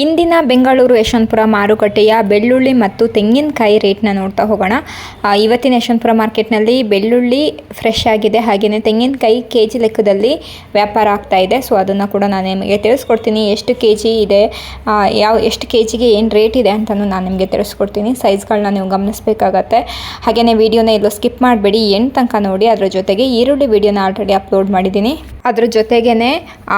ಇಂದಿನ ಬೆಂಗಳೂರು ಯಶವಂತಪುರ ಮಾರುಕಟ್ಟೆಯ ಬೆಳ್ಳುಳ್ಳಿ ಮತ್ತು ತೆಂಗಿನಕಾಯಿ ರೇಟ್ನ ನೋಡ್ತಾ ಹೋಗೋಣ. ಇವತ್ತಿನ ಯಶವಂತಪುರ ಮಾರ್ಕೆಟ್ನಲ್ಲಿ ಬೆಳ್ಳುಳ್ಳಿ ಫ್ರೆಶ್ ಆಗಿದೆ. ಹಾಗೆಯೇ ತೆಂಗಿನಕಾಯಿ ಕೆ ಜಿ ಲೆಕ್ಕದಲ್ಲಿ ವ್ಯಾಪಾರ ಆಗ್ತಾ ಇದೆ. ಸೊ ಅದನ್ನು ಕೂಡ ನಾನು ನಿಮಗೆ ತಿಳಿಸ್ಕೊಡ್ತೀನಿ. ಎಷ್ಟು ಕೆ ಜಿ ಇದೆ ಯಾವ, ಎಷ್ಟು ಕೆ ಜಿಗೆ ಏನು ರೇಟ್ ಇದೆ ಅಂತಲೂ ನಾನು ನಿಮಗೆ ತಿಳಿಸ್ಕೊಡ್ತೀನಿ. ಸೈಜ್ಗಳನ್ನ ನೀವು ಗಮನಿಸಬೇಕಾಗತ್ತೆ. ಹಾಗೆಯೇ ವೀಡಿಯೋನ ಎಲ್ಲೋ ಸ್ಕಿಪ್ ಮಾಡಬೇಡಿ. ಎಂಟು ತನಕ ನೋಡಿ, ಅದರ ಜೊತೆಗೆ ಈರುಳ್ಳಿ ವಿಡಿಯೋನ ಆಲ್ರೆಡಿ ಅಪ್ಲೋಡ್ ಮಾಡಿದ್ದೀನಿ. ಅದ್ರ ಜೊತೆಗೇ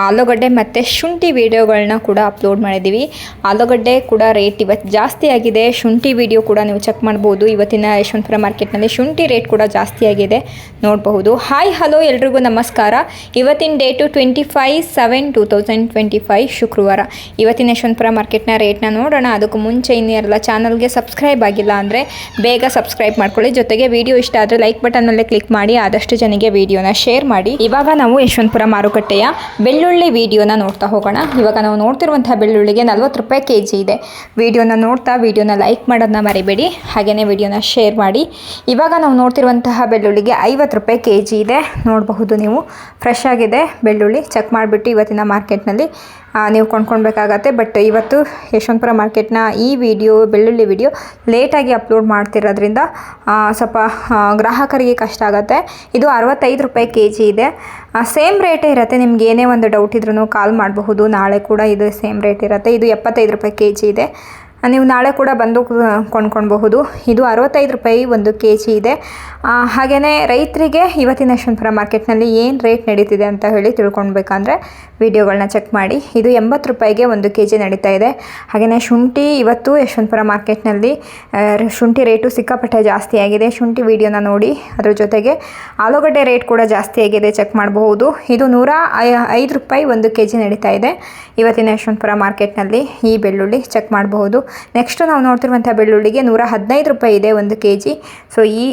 ಆಲೂಗಡ್ಡೆ ಮತ್ತು ಶುಂಠಿ ವೀಡಿಯೋಗಳನ್ನ ಕೂಡ ಅಪ್ಲೋಡ್ ಮಾಡಿದ್ದೀವಿ. ಆಲೂಗಡ್ಡೆ ಕೂಡ ರೇಟ್ ಇವತ್ತು ಜಾಸ್ತಿ ಆಗಿದೆ. ಶುಂಠಿ ವಿಡಿಯೋ ಕೂಡ ನೀವು ಚೆಕ್ ಮಾಡ್ಬೋದು. ಇವತ್ತಿನ ಯಶವಂತಪುರ ಮಾರ್ಕೆಟ್ನಲ್ಲಿ ಶುಂಠಿ ರೇಟ್ ಕೂಡ ಜಾಸ್ತಿ ಆಗಿದೆ ನೋಡಬಹುದು. ಹಾಯ್ ಹಲೋ ಎಲ್ರಿಗೂ ನಮಸ್ಕಾರ. ಇವತ್ತಿನ date twenty five seven two thousand twenty five ಶುಕ್ರವಾರ. ಇವತ್ತಿನ ಯಶವಂತಪುರ ಮಾರ್ಕೆಟ್ನ ರೇಟ್ನ ನೋಡೋಣ. ಅದಕ್ಕೂ ಮುಂಚೆ ಇನ್ನೆಲ್ಲ ಚಾನಲ್ಗೆ ಸಬ್ಸ್ಕ್ರೈಬ್ ಆಗಿಲ್ಲ ಅಂದರೆ ಬೇಗ ಸಬ್ಸ್ಕ್ರೈಬ್ ಮಾಡ್ಕೊಳ್ಳಿ. ಜೊತೆಗೆ ವಿಡಿಯೋ ಇಷ್ಟ ಆದರೆ ಲೈಕ್ ಬಟನ್ನಲ್ಲೇ ಕ್ಲಿಕ್ ಮಾಡಿ. ಆದಷ್ಟು ಜನಕ್ಕೆ ವಿಡಿಯೋನ ಶೇರ್ ಮಾಡಿ. ಇವಾಗ ನಾವು ಯಶವಂತಪುರ ಮಾರುಕಟ್ಟೆಯ ಬೆಳ್ಳುಳ್ಳಿ ವಿಡಿಯೋನ ನೋಡ್ತಾ ಹೋಗೋಣ. ಇವಾಗ ನಾವು ನೋಡ್ತಿರುವಂತಹ ಬೆಳ್ಳುಳ್ಳಿಗೆ ನಲ್ವತ್ತು ರೂಪಾಯಿ ಕೆ ಜಿ ಇದೆ. ವಿಡಿಯೋನ ನೋಡ್ತಾ, ವಿಡಿಯೋನ ಲೈಕ್ ಮಾಡೋದನ್ನ ಮರಿಬೇಡಿ. ಹಾಗೆಯೇ ವಿಡಿಯೋನ ಶೇರ್ ಮಾಡಿ. ಇವಾಗ ನಾವು ನೋಡ್ತಿರುವಂತಹ ಬೆಳ್ಳುಳ್ಳಿಗೆ ಐವತ್ತು ರೂಪಾಯಿ ಕೆ ಜಿ ಇದೆ. ನೋಡಬಹುದು ನೀವು. ಫ್ರೆಶ್ ಆಗಿದೆ ಬೆಳ್ಳುಳ್ಳಿ. ಚೆಕ್ ಮಾಡಿಬಿಟ್ಟು ಇವತ್ತಿನ ಮಾರ್ಕೆಟ್ನಲ್ಲಿ ನೀವು ಕೊಂಡ್ಕೊಳ್ಬೇಕಾಗತ್ತೆ. ಬಟ್ ಇವತ್ತು ಯಶವಂತಪುರ ಮಾರ್ಕೆಟ್ನ ಈ ವಿಡಿಯೋ ಬೆಳ್ಳುಳ್ಳಿ ವಿಡಿಯೋ ಲೇಟಾಗಿ ಅಪ್ಲೋಡ್ ಮಾಡ್ತಿರೋದ್ರಿಂದ ಸ್ವಲ್ಪ ಗ್ರಾಹಕರಿಗೆ ಕಷ್ಟ ಆಗುತ್ತೆ. ಇದು ಅರವತ್ತೈದು ರೂಪಾಯಿ ಕೆ ಜಿ ಇದೆ ಸೇಮ್ ರೇಟೇ ಇರುತ್ತೆ. ನಿಮ್ಗೆ ಏನೇ ಒಂದು ಡೌಟ್ ಇದ್ರೂ ಕಾಲ್ ಮಾಡಬಹುದು. ನಾಳೆ ಕೂಡ ಇದು ಸೇಮ್ ರೇಟ್ ಇರುತ್ತೆ. ಇದು ಎಪ್ಪತ್ತೈದು ರೂಪಾಯಿ ಕೆ ಜಿ ಇದೆ. ನೀವು ನಾಳೆ ಕೂಡ ಬಂದು ಕೊಂಡ್ಕೊಳ್ಬಹುದು. ಇದು ಅರವತ್ತೈದು ರೂಪಾಯಿ ಒಂದು ಕೆ ಜಿ ಇದೆ ಹಾಗೆಯೇ ರೈತರಿಗೆ ಇವತ್ತಿನ ಯಶವಂತಪುರ ಮಾರ್ಕೆಟ್ನಲ್ಲಿ ಏನು ರೇಟ್ ನಡೀತಿದೆ ಅಂತ ಹೇಳಿ ತಿಳ್ಕೊಳ್ಬೇಕಂದ್ರೆ ವಿಡಿಯೋಗಳನ್ನ ಚೆಕ್ ಮಾಡಿ. ಇದು ಎಂಬತ್ತು ರೂಪಾಯಿಗೆ ಒಂದು ಕೆ ಜಿ ನಡೀತಾ ಇದೆ. ಹಾಗೆಯೇ ಶುಂಠಿ ಇವತ್ತು ಯಶವಂತಪುರ ಮಾರ್ಕೆಟ್ನಲ್ಲಿ ಶುಂಠಿ ರೇಟು ಸಿಕ್ಕಾಪಟ್ಟೆ ಜಾಸ್ತಿ ಆಗಿದೆ. ಶುಂಠಿ ವಿಡಿಯೋನ ನೋಡಿ, ಅದರ ಜೊತೆಗೆ ಆಲೂಗಡ್ಡೆ ರೇಟ್ ಕೂಡ ಜಾಸ್ತಿ ಆಗಿದೆ, ಚೆಕ್ ಮಾಡಬಹುದು. ಇದು ನೂರ ಐದು ರೂಪಾಯಿ ಒಂದು ಕೆ ಜಿ ನಡೀತಾ ಇದೆ. ಇವತ್ತಿನ ಯಶವಂತಪುರ ಮಾರ್ಕೆಟ್ನಲ್ಲಿ ಈ ಬೆಳ್ಳುಳ್ಳಿ ಚೆಕ್ ಮಾಡಬಹುದು. ನೆಕ್ಸ್ಟ್ ನಾವು ನೋಡ್ತಿರುವಂಥ ಬೆಳ್ಳುಳ್ಳಿಗೆ ನೂರ ಹದಿನೈದು ರೂಪಾಯಿ ಇದೆ ಒಂದು ಕೆ ಜಿ ಸೊ ಈ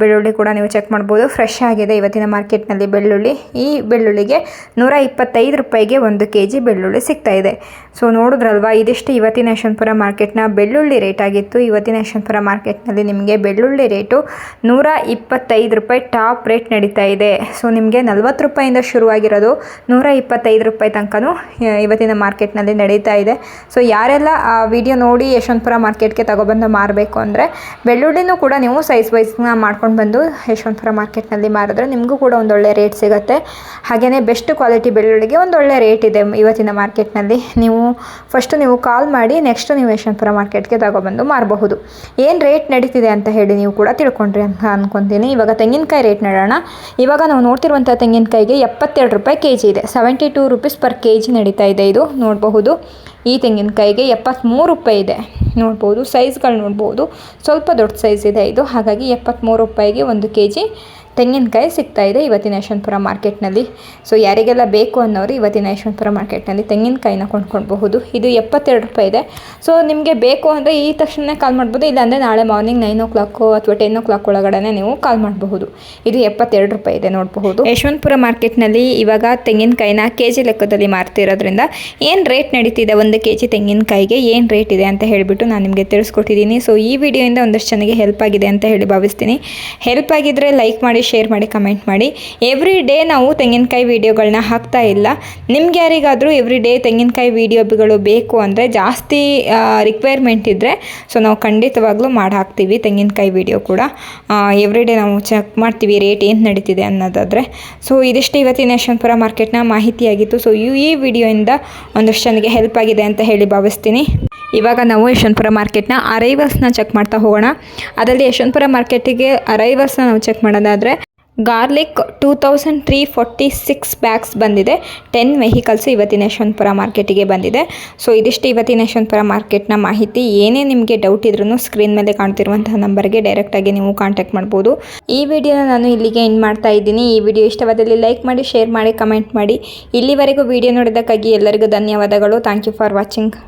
ಬೆಳ್ಳುಳ್ಳಿ ಕೂಡ ನೀವು ಚೆಕ್ ಮಾಡ್ಬೋದು. ಫ್ರೆಶ್ ಆಗಿದೆ ಇವತ್ತಿನ ಮಾರ್ಕೆಟ್ನಲ್ಲಿ ಬೆಳ್ಳುಳ್ಳಿ. ಈ ಬೆಳ್ಳುಳ್ಳಿಗೆ ನೂರ ಇಪ್ಪತ್ತೈದು ರೂಪಾಯಿಗೆ ಒಂದು ಕೆ ಜಿ ಬೆಳ್ಳುಳ್ಳಿ ಸಿಗ್ತಾ ಇದೆ. ಸೊ ನೋಡಿದ್ರಲ್ವಾ? ಇದಿಷ್ಟು ಇವತ್ತಿನ ಯಶವಂತಪುರ ಮಾರ್ಕೆಟ್ನ ಬೆಳ್ಳುಳ್ಳಿ ರೇಟ್ ಆಗಿತ್ತು. ಇವತ್ತಿನ ಯಶವಂತಪುರ ಮಾರ್ಕೆಟ್ನಲ್ಲಿ ನಿಮಗೆ ಬೆಳ್ಳುಳ್ಳಿ ರೇಟು ನೂರ ಇಪ್ಪತ್ತೈದು ರೂಪಾಯಿ ಟಾಪ್ ರೇಟ್ ನಡೀತಾ ಇದೆ. ಸೊ ನಿಮಗೆ ನಲ್ವತ್ತು ರೂಪಾಯಿಂದ ಶುರುವಾಗಿರೋದು ನೂರ ಇಪ್ಪತ್ತೈದು ರೂಪಾಯಿ ತನಕನೂ ಇವತ್ತಿನ ಮಾರ್ಕೆಟ್ನಲ್ಲಿ ನಡೀತಾ ಇದೆ. ಸೊ ಯಾರೆಲ್ಲ ಆ ವಿಡಿಯೋ ನೋಡಿ ಯಶವಂತಪುರ ಮಾರ್ಕೆಟ್ಗೆ ತಗೊಬಂದು ಮಾರಬೇಕು ಅಂದರೆ ಬೆಳ್ಳುಳ್ಳಿನೂ ಕೂಡ ನೀವು ಸೈಜ್ ವೈಸ್ನ ಮಾಡ್ಕೊಂಡು ಬಂದು ಯಶವಂತಪುರ ಮಾರ್ಕೆಟ್ನಲ್ಲಿ ಮಾರಿದ್ರೆ ನಿಮಗೂ ಕೂಡ ಒಂದೊಳ್ಳೆ ರೇಟ್ ಸಿಗುತ್ತೆ. ಹಾಗೆಯೇ ಬೆಸ್ಟ್ ಕ್ವಾಲಿಟಿ ಬೆಳ್ಳುಳ್ಳಿಗೆ ಒಂದೊಳ್ಳೆ ರೇಟ್ ಇದೆ ಇವತ್ತಿನ ಮಾರ್ಕೆಟ್ನಲ್ಲಿ. ನೀವು ಫಸ್ಟು ನೀವು ಕಾಲ್ ಮಾಡಿ ನೆಕ್ಸ್ಟು ನೀವು ಯಶವಂತಪುರ ಮಾರ್ಕೆಟ್ಗೆ ತಗೊಬಂದು ಮಾರಬಹುದು. ಏನು ರೇಟ್ ನಡೀತಿದೆ ಅಂತ ಹೇಳಿ ನೀವು ಕೂಡ ತಿಳ್ಕೊಂಡ್ರಿ ಅಂತ ಅಂದ್ಕೊತೀನಿ ಇವಾಗ ತೆಂಗಿನಕಾಯಿ ರೇಟ್ ನೋಡೋಣ. ಇವಾಗ ನಾವು ನೋಡ್ತಿರುವಂಥ ತೆಂಗಿನಕಾಯಿಗೆ ಎಪ್ಪತ್ತೆರಡು ರೂಪಾಯಿ ಕೆ ಜಿ ಇದೆ. Seventy two rupees per K G ನಡೀತಾ ಇದೆ ಇದು. ನೋಡಬಹುದು. ಈ ತೆಂಗಿನಕಾಯಿಗೆ ಎಪ್ಪತ್ತ್ಮೂರು ರೂಪಾಯಿ ಇದೆ. ನೋಡ್ಬೋದು ಸೈಜ್ಗಳು ನೋಡ್ಬೋದು. ಸ್ವಲ್ಪ ದೊಡ್ಡ ಸೈಜ್ ಇದೆ ಇದು. ಹಾಗಾಗಿ ಎಪ್ಪತ್ತ್ಮೂರು ರೂಪಾಯಿಗೆ ಒಂದು ಕೆ ಜಿ ತೆಂಗಿನಕಾಯಿ ಸಿಗ್ತಾ ಇದೆ ಇವತ್ತಿನ ಯಶವಂತಪುರ ಮಾರ್ಕೆಟ್ನಲ್ಲಿ. ಸೊ ಯಾರಿಗೆಲ್ಲ ಬೇಕು ಅನ್ನೋರು ಇವತ್ತಿನ ಯಶವಂತಪುರ ಮಾರ್ಕೆಟ್ನಲ್ಲಿ ತೆಂಗಿನಕಾಯಿನ ಕೊಂಡ್ಕೊಳ್ಬಹುದು. ಇದು ಎಪ್ಪತ್ತೆರಡು ರೂಪಾಯಿ ಇದೆ. ಸೊ ನಿಮಗೆ ಬೇಕು ಅಂದರೆ ಈ ತಕ್ಷಣ ಕಾಲ್ ಮಾಡ್ಬೋದು. ಇಲ್ಲಾಂದರೆ ನಾಳೆ ಮಾರ್ನಿಂಗ್ ನೈನ್ ಓ ಕ್ಲಾಕು ಅಥವಾ ಟೆನ್ ಓ ಕ್ಲಾಕ್ ಒಳಗಡೆ ನೀವು ಕಾಲ್ ಮಾಡಬಹುದು. ಇದು ಎಪ್ಪತ್ತೆರಡು ರೂಪಾಯಿ ಇದೆ ನೋಡಬಹುದು. ಯಶವಂತಪುರ ಮಾರ್ಕೆಟ್ನಲ್ಲಿ ಇವಾಗ ತೆಂಗಿನಕಾಯಿನ ಕೆ ಜಿ ಲೆಕ್ಕದಲ್ಲಿ ಮಾರ್ತಿರೋದ್ರಿಂದ ಏನು ರೇಟ್ ನಡೀತಿದೆ ಒಂದು ಕೆ ಜಿ ತೆಂಗಿನಕಾಯಿಗೆ? ಏನು ರೇಟ್ ಇದೆ ಅಂತ ಹೇಳಿಬಿಟ್ಟು ನಾನು ನಿಮಗೆ ತಿಳಿಸ್ಕೊಟ್ಟಿದ್ದೀನಿ. ಸೊ ಈ ವಿಡಿಯೋಯಿಂದ ಒಂದಷ್ಟು ಜನಕ್ಕೆ ಹೆಲ್ಪ್ ಆಗಿದೆ ಅಂತ ಹೇಳಿ ಭಾವಿಸ್ತೀನಿ. ಹೆಲ್ಪ್ ಆಗಿದ್ದರೆ ಲೈಕ್ ಮಾಡಿ ಶೇರ್ ಮಾಡಿ ಕಮೆಂಟ್ ಮಾಡಿ. ಎವ್ರಿ ಡೇ ನಾವು ತೆಂಗಿನಕಾಯಿ ವೀಡಿಯೋಗಳನ್ನ ಹಾಕ್ತಾ ಇಲ್ಲ. ನಿಮ್ಗೆ ಯಾರಿಗಾದರೂ ಎವ್ರಿ ಡೇ ತೆಂಗಿನಕಾಯಿ ವೀಡಿಯೋಗಳು ಬೇಕು ಅಂದರೆ ಜಾಸ್ತಿ ರಿಕ್ವೈರ್ಮೆಂಟ್ ಇದ್ದರೆ ಸೊ ನಾವು ಖಂಡಿತವಾಗ್ಲೂ ಮಾಡಿ ಹಾಕ್ತೀವಿ ತೆಂಗಿನಕಾಯಿ ವಿಡಿಯೋ ಕೂಡ. ಎವ್ರಿ ಡೇ ನಾವು ಚೆಕ್ ಮಾಡ್ತೀವಿ ರೇಟ್ ಏನು ನಡೀತಿದೆ ಅನ್ನೋದಾದರೆ. ಸೊ ಇದಿಷ್ಟು ಇವತ್ತಿನ ಯಶವಂತಪುರ ಮಾರ್ಕೆಟ್ನ ಮಾಹಿತಿಯಾಗಿತ್ತು. ಸೊ ಈ ವಿಡಿಯೋಯಿಂದ ಒಂದಷ್ಟು ಜನಕ್ಕೆ ಹೆಲ್ಪ್ ಆಗಿದೆ ಅಂತ ಹೇಳಿ ಭಾವಿಸ್ತೀನಿ. ಇವಾಗ ನಾವು ಯಶವಂತಪುರ ಮಾರ್ಕೆಟ್ನ ಅರೈವಲ್ಸ್ನ ಚೆಕ್ ಮಾಡ್ತಾ ಹೋಗೋಣ. ಅದರಲ್ಲಿ ಯಶವಂತಪುರ ಮಾರ್ಕೆಟಿಗೆ ಅರೈವಲ್ಸ್ನ ನಾವು ಚೆಕ್ ಮಾಡೋದಾದರೆ garlic two thousand three forty six bags ಬಂದಿದೆ. ಟೆನ್ ವೆಹಿಕಲ್ಸ್ ಇವತ್ತಿನ ಯಶವಂತಪುರ ಮಾರ್ಕೆಟಿಗೆ ಬಂದಿದೆ. ಸೊ ಇದಿಷ್ಟು ಇವತ್ತಿನ ಯಶವಂತಪುರ ಮಾರ್ಕೆಟ್ನ ಮಾಹಿತಿ. ಏನೇ ನಿಮಗೆ ಡೌಟ್ ಇದ್ರೂ ಸ್ಕ್ರೀನ್ ಮೇಲೆ ಕಾಣ್ತಿರುವಂತಹ ನಂಬರ್ಗೆ ಡೈರೆಕ್ಟಾಗಿ ನೀವು ಕಾಂಟ್ಯಾಕ್ಟ್ ಮಾಡ್ಬೋದು. ಈ ವಿಡಿಯೋನ ನಾನು ಇಲ್ಲಿಗೆ ಎಂಡ್ ಮಾಡ್ತಾ ಇದ್ದೀನಿ. ಈ ವಿಡಿಯೋ ಇಷ್ಟವಾದಲ್ಲಿ ಲೈಕ್ ಮಾಡಿ ಶೇರ್ ಮಾಡಿ ಕಮೆಂಟ್ ಮಾಡಿ. ಇಲ್ಲಿವರೆಗೂ ವಿಡಿಯೋ ನೋಡಿದ್ದಕ್ಕಾಗಿ ಎಲ್ಲರಿಗೂ ಧನ್ಯವಾದಗಳು. Thank you for watching